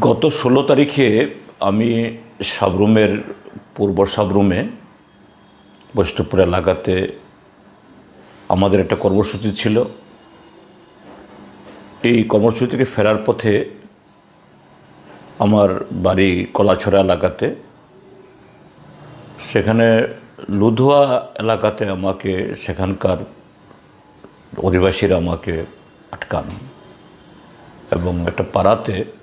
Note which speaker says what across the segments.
Speaker 1: গত ষোলো তারিখে আমি সাবরুমের পূর্ব সাবরুমে বৈষ্ণবপুর এলাকাতে আমাদের একটা কর্মসূচি ছিল। এই কর্মসূচি থেকে ফেরার পথে আমার বাড়ি কলাছড়া এলাকাতে। সেখানে লুধুয়া এলাকাতে আমাকে সেখানকার অধিবাসীরা আমাকে আটকান এবং একটা পাড়াতে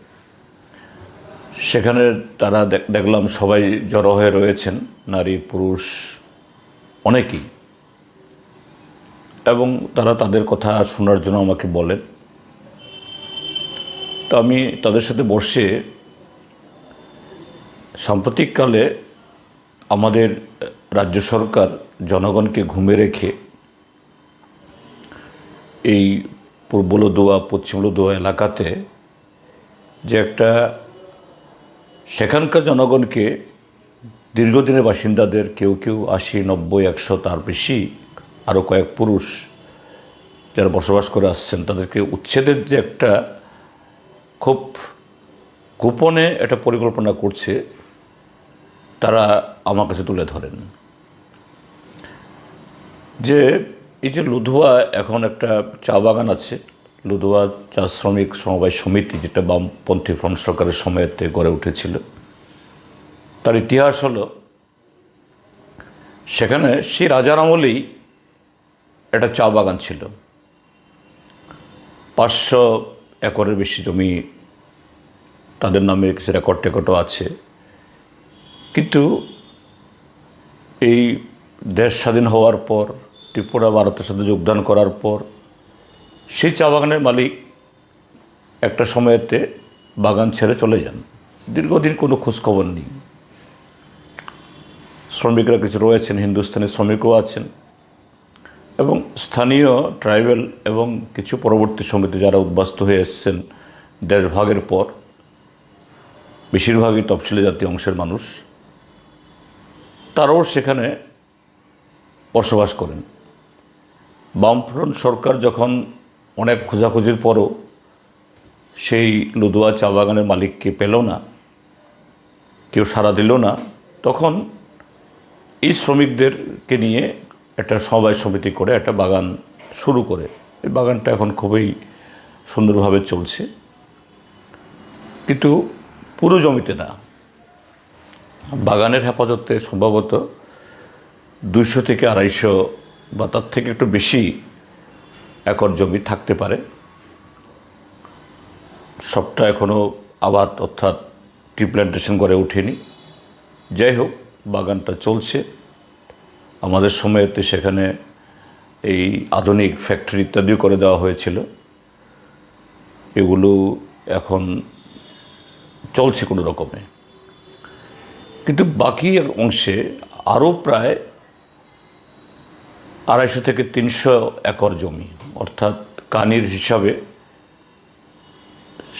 Speaker 1: সেখানে তারা দেখ- দেখলাম সবাই জড়ো হয়ে রয়েছেন, নারী, পুরুষ, অনেকেই। এবং তারা তাদের কথা শোনার জন্য আমাকে বলেন। তো আমি তাদের সাথে বসে সাম্প্রতিককালে আমাদের রাজ্য সরকার জনগণকে ঘুমে রেখে এই পূর্ব লদুয়া, পশ্চিম লদুয়া এলাকাতে যে একটা সেখানকার জনগণকে দীর্ঘদিনের বাসিন্দাদের কেউ কেউ আশি, নব্বই, একশো, তার বেশি আরও কয়েক পুরুষ যারা বসবাস করে আসছেন, তাদেরকে উচ্ছেদের যে একটা খুব গোপনে একটা পরিকল্পনা করছে, তারা আমার কাছে তুলে ধরেন। যে এই যে লুধুয়া এখন একটা চা বাগান আছে লুধুয়া চা শ্রমিক সমবায় সমিতি, যেটা বামপন্থী ফ্রন্ট সরকারের সময়তে গড়ে উঠেছিল। তার ইতিহাস হলো, সেখানে সেই রাজার আমলেই একটা চা বাগান ছিল। পাঁচশো একরের বেশি জমি তাদের নামে কিছু রেকর্ড টেকর্ডও আছে। কিন্তু এই দেশ স্বাধীন হওয়ার পর, ত্রিপুরা, ভারতের সাথে যোগদান করার পর সেই চা বাগানের মালিক একটা সময়েতে বাগান ছেড়ে চলে যান। দীর্ঘদিন কোনো খোঁজখবর নেই। শ্রমিকরা কিছু রয়েছেন, হিন্দুস্তানি শ্রমিকও আছেন এবং স্থানীয় ট্রাইবেল এবং কিছু পরবর্তী সমিতি যারা উদ্বাস্ত হয়ে এসছেন দেশভাগের পর, বেশিরভাগই তফসিলি জাতি অংশের মানুষ, তারাও সেখানে বসবাস করেন। বামফ্রন্ট সরকার যখন অনেক খোঁজাখুঁজির পরও সেই লুদুয়া চা বাগানের মালিককে পেল না, কেউ সাড়া দিল না। তখন এই শ্রমিকদেরকে নিয়ে একটা সবাই সমিতি করে একটা বাগান শুরু করে। এই বাগানটা এখন খুবই সুন্দরভাবে চলছে। কিন্তু পুরো জমিতে না, বাগানের হেফাজতে সম্ভবত দুইশো থেকে আড়াইশো বা তার থেকে একটু বেশি একর জমি থাকতে পারে। সবটা এখনও আবাদ অর্থাৎ টি প্ল্যান্টেশন করে ওঠেনি যাই হোক, বাগানটা চলছে। আমাদের সময়তে সেখানে এই আধুনিক ফ্যাক্টরি ইত্যাদিও করে দেওয়া হয়েছিল। এগুলো এখন চলছে কোনো রকমে। কিন্তু বাকি অংশে আরও প্রায় আড়াইশো থেকে তিনশো একর জমি, অর্থাৎ কানির হিসাবে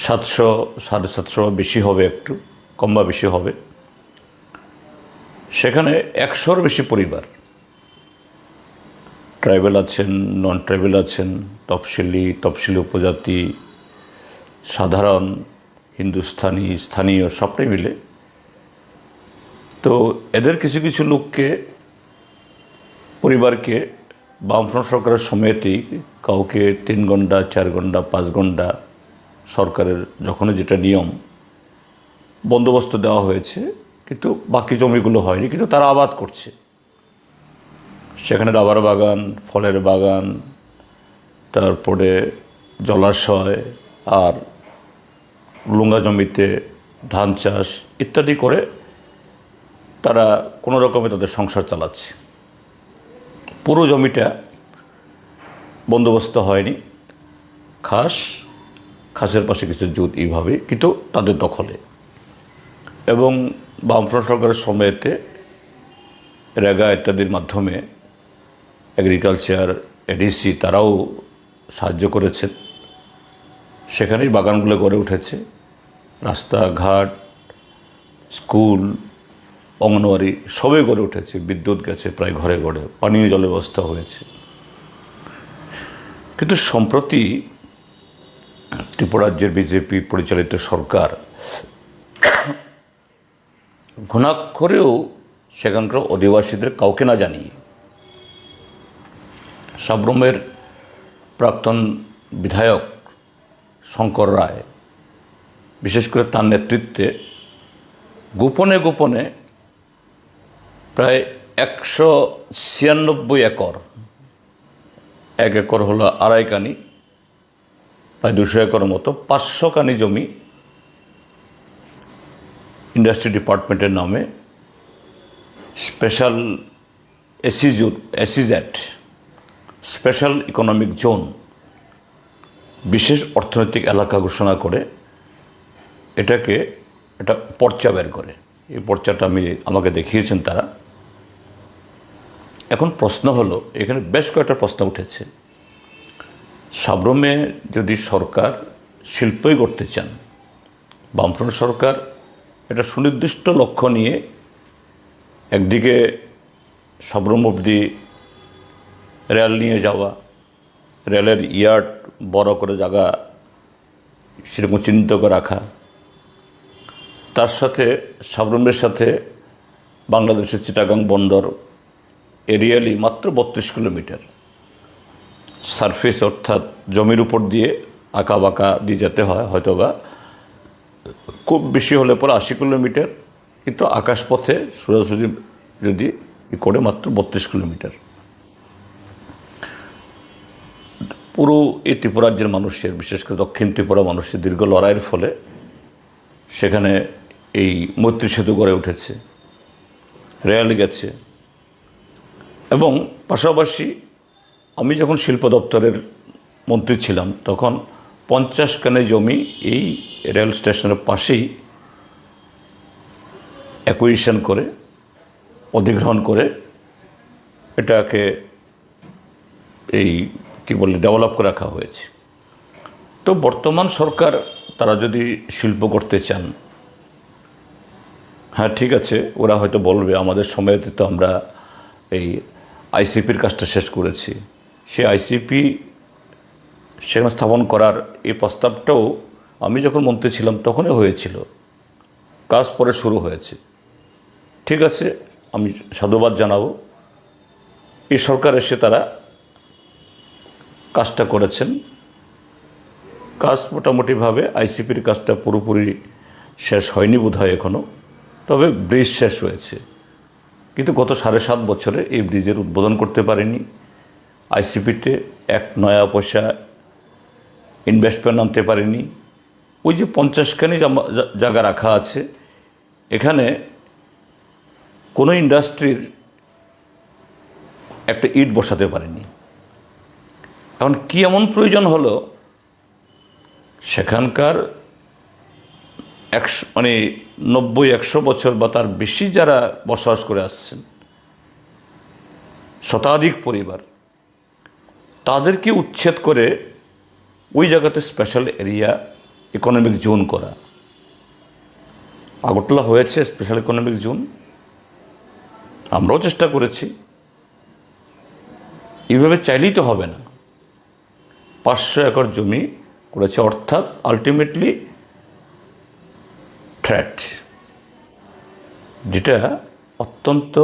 Speaker 1: সাতশো, সাড়ে সাতশো বেশি হবে একটু, কম বা বেশি হবে। সেখানে একশোর বেশি পরিবার। ট্রাইবেল আছেন, নন ট্রাইবেল আছেন, তফসিলি তফসিলি উপজাতি, সাধারণ হিন্দুস্থানি স্থানীয় সবটাই মিলে। তো এদের কিছু কিছু লোককে পরিবারকে বামফ্রন্ট সরকারের সময়তেই কাউকে তিন ঘণ্টা, চার ঘণ্টা, পাঁচ ঘণ্টা সরকারের যখনই যেটা নিয়ম বন্দোবস্ত দেওয়া হয়েছে, কিন্তু বাকি জমিগুলো হয়নি, কিন্তু তারা আবাদ করছে। সেখানে রাবার বাগান, ফলের বাগান, তারপরে জলাশয় আর লুঙ্গা জমিতে ধান চাষ ইত্যাদি করে তারা কোনো রকমে তাদের সংসার চালাচ্ছে। পুরো জমিটা বন্দোবস্ত হয়নি। খাস, খাসের পাশে কিছু জুত এইভাবে, কিন্তু তাদের দখলে। এবং বামফ্রন্ট সরকারের সময়েতে রেগা ইত্যাদির মাধ্যমে অ্যাগ্রিকালচার এডিসি তারাও সাহায্য করেছেন সেখানেই বাগানগুলো গড়ে উঠেছে। রাস্তাঘাট, স্কুল অঙ্গনওয়াড়ি সবে গড়ে উঠেছে। বিদ্যুৎ গেছে, প্রায় ঘরে ঘরে। পানীয় জলের ব্যবস্থা হয়েছে। কিন্তু সম্প্রতি ত্রিপুরাজ্যের বিজেপি পরিচালিত সরকার ঘুণাক্ষরেও সেখানকার অধিবাসীদের কাউকে না জানিয়ে সাবরুমের প্রাক্তন বিধায়ক শঙ্কর রায়, বিশেষ করে তার নেতৃত্বে গোপনে গোপনে প্রায় একশো ছিয়ানব্বই একর। এক একর হলো আড়াই কানি, প্রায় দুশো একর মতো, পাঁচশো কানি জমি ইন্ডাস্ট্রি ডিপার্টমেন্টের নামে। স্পেশাল এসিজুর এসিজ্যাট স্পেশাল ইকোনমিক জোন, বিশেষ অর্থনৈতিক এলাকা ঘোষণা করে এটাকে একটা পর্চা বের করে। এই পর্চাটা আমি, আমাকে দেখিয়েছেন তারা। এখন প্রশ্ন হলো, এখানে বেশ কয়েকটা প্রশ্ন উঠেছে। সাবরমে যদি সরকার শিল্পই করতে চান, বামফ্রন্ট সরকার একটা সুনির্দিষ্ট লক্ষ্য নিয়ে একদিকে সাবরম অবধি রেল নিয়ে যাওয়া, রেলের ইয়ার্ড বড় করে জায়গা সেরকম চিহ্নিত করে রাখা, তার সাথে সাবরমের সাথে বাংলাদেশের চিটাগাং বন্দর এরিয়ালি মাত্র বত্রিশ কিলোমিটার। সারফেস অর্থাৎ জমির উপর দিয়ে আঁকা বাঁকা দিয়ে যেতে হয় হয়তো বা খুব বেশি হলে পরে আশি কিলোমিটার, কিন্তু আকাশপথে সোজাসুজি যদি করে মাত্র বত্রিশ কিলোমিটার। পুরো এই ত্রিপুরা রাজ্যের মানুষের, বিশেষ করে দক্ষিণ ত্রিপুরা মানুষের দীর্ঘ লড়াইয়ের ফলে সেখানে এই মৈত্রী সেতু গড়ে উঠেছে। রেল গেছে। এবং পাশাপাশি আমি যখন শিল্প দপ্তরের মন্ত্রী ছিলাম, তখন পঞ্চাশ কানে জমি এই রেল স্টেশনের পাশেই অ্যাকুইশন করে, অধিগ্রহণ করে এটাকে এই কি বলে ডেভেলপ করে রাখা হয়েছে। তো বর্তমান সরকার, তারা যদি শিল্প করতে চান হ্যাঁ ঠিক আছে, ওরা হয়তো বলবে, আমাদের সময়তে তো আমরা এই আইসিপির কাজটা শেষ করেছি। সে আইসিপি সেখানে স্থাপন করার এই প্রস্তাবটাও আমি যখন মন্ত্রী ছিলাম তখনই হয়েছিল। কাজ পরে শুরু হয়েছে। ঠিক আছে, আমি সাধুবাদ জানাব। এই সরকার এসে তারা কাজটা করেছেন। কাজ মোটামুটিভাবে আইসিপির কাজটা পুরোপুরি শেষ হয়নি বোধ হয় এখনও তবে ব্রিজ শেষ হয়েছে। কিন্তু গত সাড়ে সাত বছরে এই ব্রিজের উদ্বোধন করতে পারেনি। আইসিপিতে এক নয়া পয়সা ইনভেস্টমেন্ট আনতে পারেনি। ওই যে পঞ্চাশখানি জায়গা রাখা আছে, এখানে কোনো ইন্ডাস্ট্রির একটা ইট বসাতে পারেনি। এখন কি এমন প্রয়োজন হলো? সেখানকার একশো মানে নব্বই, একশো বছর বা তার বেশি যারা বসবাস করে আসছেন, শতাধিক পরিবার, তাদেরকে উচ্ছেদ করে ওই জায়গাতে স্পেশাল এরিয়া ইকোনমিক জোন করা। আগরতলা হয়েছে স্পেশাল ইকোনমিক জোন আমরাও চেষ্টা করেছি। এইভাবে চাইলেই তো হবে না। পাঁচশো একর জমি করেছে, অর্থাৎ আলটিমেটলি থ্রেট যেটা অত্যন্ত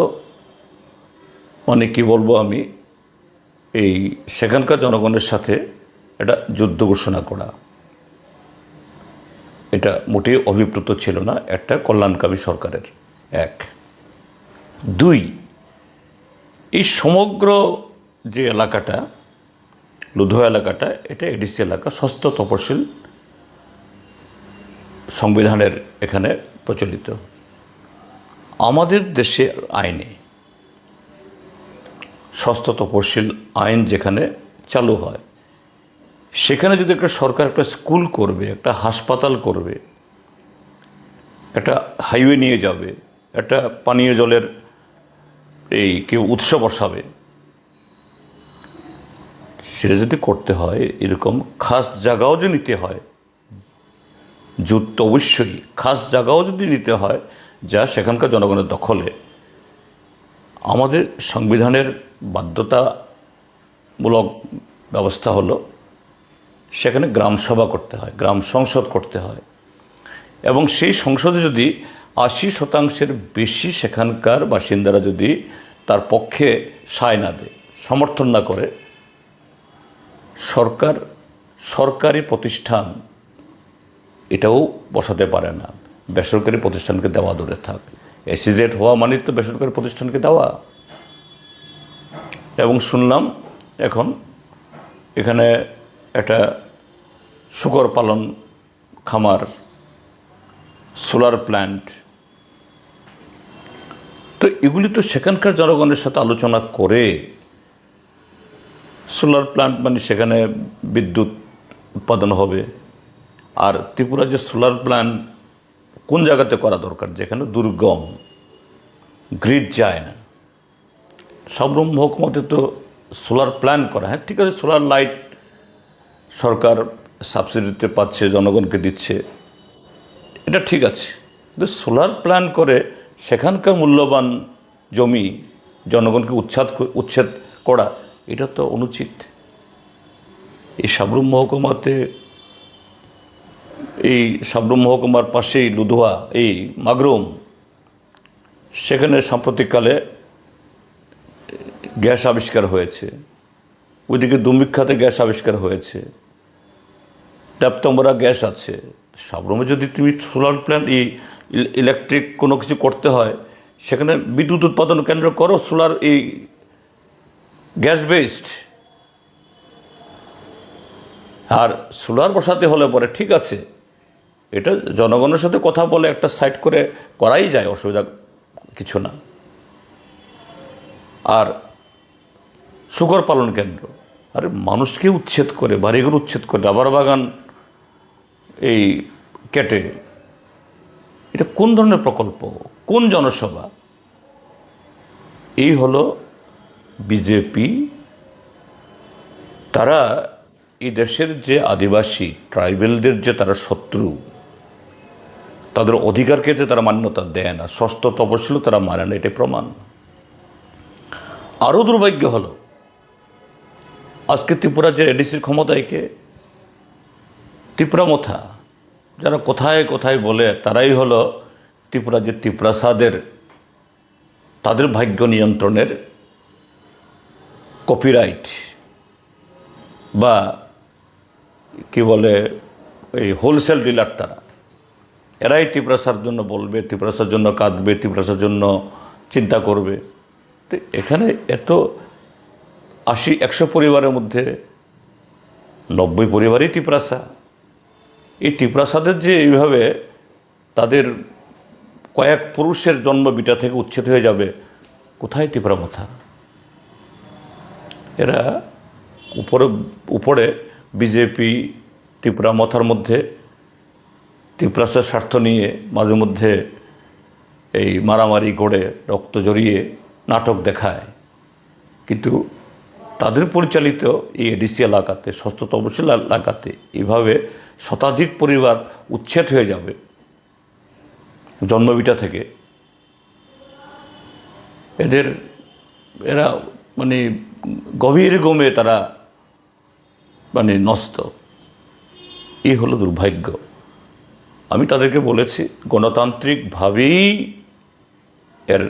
Speaker 1: মানে কি বলব আমি, এই সেখানকার জনগণের সাথে এটা যুদ্ধ ঘোষণা করা। এটা মোটেই অভিপ্রেত ছিল না, একটা কল্যাণকামী সরকারের। এক। দুই, এই সমগ্র যে এলাকাটা লুধো এলাকাটা, এটা এডিসি এলাকা ষষ্ঠ তপশিল সংবিধানের এখানে প্রচলিত। আমাদের দেশে আইনে ষষ্ঠ তপশিল আইন যেখানে চালু হয়, সেখানে যদি একটা সরকার একটা স্কুল করবে, একটা হাসপাতাল করবে, একটা হাইওয়ে নিয়ে যাবে, একটা পানীয় জলের এই কেউ উৎস বসাবে, সেটা যদি করতে হয়, এরকম খাস জায়গাও যে নিতে হয় জুত তো অবশ্যই। খাস জায়গাও যদি নিতে হয়, যা সেখানকার জনগণের দখলে, আমাদের সংবিধানের বাধ্যতামূলক ব্যবস্থা হলো, সেখানে গ্রাম সভা করতে হয়, গ্রাম সংসদ করতে হয়। এবং সেই সংসদে যদি আশি শতাংশের বেশি সেখানকার বাসিন্দারা যদি তার পক্ষে সায় না দেয়, সমর্থন না করে, সরকার, সরকারি প্রতিষ্ঠান এটাও বসাতে পারে না। বেসরকারি প্রতিষ্ঠানকে দেওয়া দূরে থাক। এসিজেড হওয়া মানে তো বেসরকারি প্রতিষ্ঠানকে দেওয়া। এবং শুনলাম এখন এখানে একটা শুকর পালন খামার, সোলার প্ল্যান্ট। তো এগুলি তো সেখানকার জনগণের সাথে আলোচনা করে সোলার প্ল্যান্ট মানে সেখানে বিদ্যুৎ উৎপাদন হবে। আর ত্রিপুরা যে সোলার প্ল্যান্ট কোন জায়গাতে করা দরকার? যেখানে দুর্গম গ্রিড যায় না। সবরম মহকুমাতে তো সোলার প্ল্যান করা। হ্যাঁ ঠিক আছে, সোলার লাইট সরকার সাবসিডিতে পাচ্ছে জনগণকে দিচ্ছে। এটা ঠিক আছে। কিন্তু সোলার প্ল্যান করে সেখানকার মূল্যবান জমি, জনগণকে উচ্ছেদ উচ্ছেদ করা, এটা তো অনুচিত। এই সাবরুম মহকুমাতে এই সাবরুম মহকুমার পাশেই লুধুয়া, এই মাগরুম, সেখানে সাম্প্রতিককালে গ্যাস আবিষ্কার হয়েছে। ওইদিকে দুমিক্ষাতে গ্যাস আবিষ্কার হয়েছে। ট্যাপতম্বরা গ্যাস আছে। সাবরমে যদি তুমি সোলার প্ল্যান্ট, এই ইলেকট্রিক কোনো কিছু করতে হয়, সেখানে বিদ্যুৎ উৎপাদন কেন্দ্র করো, সোলার এই গ্যাস বেসড আর সোলার বসাতে হলে পরে ঠিক আছে। এটা জনগণের সাথে কথা বলে একটা সাইট করে করাই যায়, অসুবিধা কিছু না। আর শুকর পালন কেন্দ্র, আরে মানুষকে উচ্ছেদ করে, বাড়িঘর উচ্ছেদ করে, রাবার বাগান এই কেটে, এটা কোন ধরনের প্রকল্প? কোন জনসভা? এই হলো বিজেপি। তারা এই দেশের যে আদিবাসী ট্রাইবেলদের যে তারা শত্রু, তাদের অধিকারকে যে তারা মান্যতা দেয় না, ষষ্ঠ তপশিলও তারা মানে না, এটাই প্রমাণ। আরও দুর্ভাগ্য হলো, আজকে ত্রিপুরা যে এডিসির ক্ষমতায়কে ত্রিপুরা মথা, যারা কোথায় কোথায় বলে, তারাই হলো ত্রিপুরা যে ত্রিপ্রাসাদের, তাদের ভাগ্য নিয়ন্ত্রণের কপিরাইট বা কি বলে, এই হোলসেল ডিলার তারা। এরাই ত্রিপ্রাসার জন্য বলবে ত্রিপ্রাসার জন্য কাঁদবে ত্রিপ্রাসার জন্য চিন্তা করবে। তো এখানে এত আশি, একশো পরিবারের মধ্যে নব্বই পরিবারই ত্রিপ্রাসা এই ত্রিপ্রাসাদের যে এইভাবে তাদের কয়েক পুরুষের জন্ম বিটা থেকে উচ্ছেদ হয়ে যাবে, কোথায় ত্রিপুরা মাথা এরা উপরে উপরে বিজেপি, ত্রিপুরা মথার মধ্যে ত্রিপুরাসার স্বার্থ নিয়ে মাঝে মধ্যে এই মারামারি করে রক্ত জড়িয়ে নাটক দেখায়। কিন্তু তাদের পরিচালিত এই এডিসি এলাকাতে ষষ্ঠ তপশিল এলাকাতে এইভাবে শতাধিক পরিবার উচ্ছেদ হয়ে যাবে জন্মবিটা থেকে। এদের, এরা মানে গভীর গমে তারা মানে নষ্ট। এই হলো দুর্ভাগ্য। আমি তাদেরকে বলেছি, গণতান্ত্রিকভাবেই এর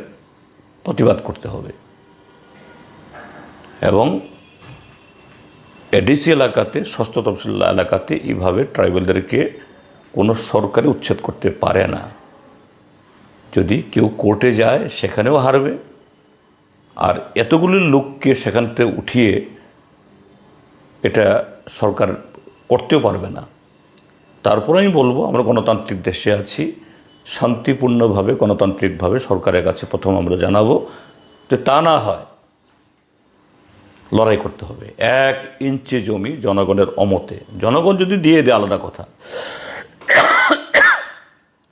Speaker 1: প্রতিবাদ করতে হবে। এবং এডিসি এলাকাতে ষষ্ঠ তফসিল এলাকাতে এইভাবে ট্রাইবেলদেরকে কোনো সরকারি উচ্ছেদ করতে পারে না। যদি কেউ কোর্টে যায়, সেখানেও হারবে। আর এতগুলি লোককে সেখান থেকে উঠিয়ে এটা সরকার করতেও পারবে না। তারপরে আমি বলব, আমরা গণতান্ত্রিক দেশে আছি। শান্তিপূর্ণভাবে, গণতান্ত্রিকভাবে সরকারের কাছে প্রথম আমরা জানাব যে তা না হয় লড়াই করতে হবে। এক ইঞ্চি জমি জনগণের অমতে। জনগণ যদি দিয়ে দেয়, আলাদা কথা।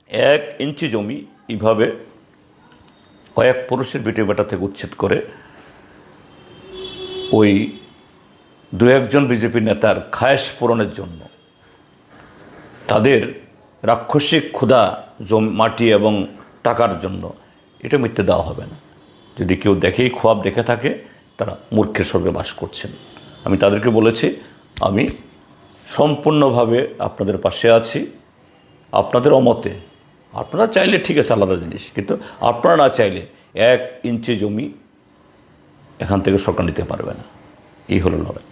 Speaker 1: এক ইঞ্চি জমি এইভাবে কয়েক পুরুষের বেটে বেটা থেকে উচ্ছেদ করে ওই দু একজন বিজেপি নেতার খায়েশ পূরণের জন্য। তাদের রাক্ষসিক ক্ষুধা জমি, মাটি এবং টাকার জন্য। এটা মিথ্যে দেওয়া হবে না। যদি কেউ দেখেই খোয়াব দেখে থাকে, তারা মূর্খের স্বর্গে বাস করছেন। আমি তাদেরকে বলেছি, আমি সম্পূর্ণভাবে আপনাদের পাশে আছি। আপনাদের অমতে, আপনারা চাইলে ঠিক আছে আলাদা জিনিস, কিন্তু আপনারা না চাইলে এক ইঞ্চি জমি এখান থেকে সরকার নিতে পারবে না। এই হলো লড়াই।